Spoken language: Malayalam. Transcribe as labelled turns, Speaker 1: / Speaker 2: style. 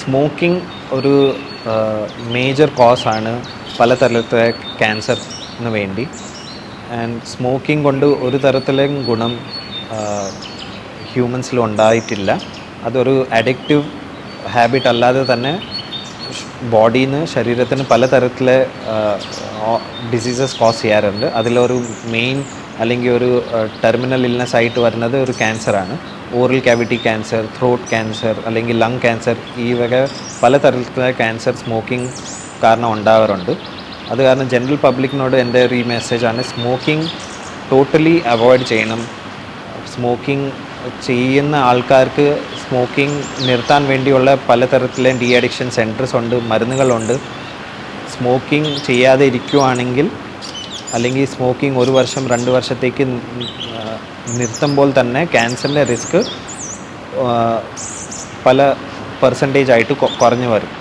Speaker 1: സ്മോക്കിംഗ് ഒരു മേജർ കോസാണ് പലതരത്തിലെ ക്യാൻസറിന് വേണ്ടി. ആൻഡ് സ്മോക്കിംഗ് കൊണ്ട് ഒരു തരത്തിലും ഗുണം ഹ്യൂമൻസിൽ ഉണ്ടായിട്ടില്ല. അതൊരു അഡിക്റ്റീവ് ഹാബിറ്റ് അല്ലാതെ തന്നെ ബോഡിയിൽ നിന്ന് ശരീരത്തിന് പലതരത്തിലെ ഡിസീസസ് കോസ് ചെയ്യാറുണ്ട്. അതിലൊരു മെയിൻ അല്ലെങ്കിൽ ഒരു ടെർമിനൽ ഇൽനെസ് ആയിട്ട് വരുന്നത് ഒരു ക്യാൻസറാണ് oral cavity cancer throat cancer അല്ലെങ്കിൽ ലങ് ക്യാൻസർ ഈ വക പലതരത്തിലുള്ള ക്യാൻസർ സ്മോക്കിംഗ് കാരണം ഉണ്ടാകാറുണ്ട് അത് കാരണം ജനറൽ പബ്ലിക്കിനോട് എന്റെ ഒരു ഈ മെസ്സേജാണ് സ്മോക്കിംഗ് ടോട്ടലി അവോയ്ഡ് ചെയ്യണം. സ്മോക്കിംഗ് ചെയ്യുന്ന ആൾക്കാർക്ക് സ്മോക്കിംഗ് നിർത്താൻ വേണ്ടിയുള്ള പലതരത്തിലെ ഡി അഡിക്ഷൻ സെന്റേഴ്സ് ഉണ്ട് മരുന്നുകളുണ്ട്. സ്മോക്കിംഗ് ചെയ്യാതെ ഇരിക്കുവാണെങ്കിൽ അല്ലെങ്കിൽ സ്മോക്കിംഗ് ഒരു വർഷം രണ്ട് വർഷത്തേക്ക് നിർത്തുമ്പോൾ തന്നെ ക്യാൻസറിന്റെ റിസ്ക് പല പെർസെന്റേജ് ആയിട്ട് കുറഞ്ഞു വരും.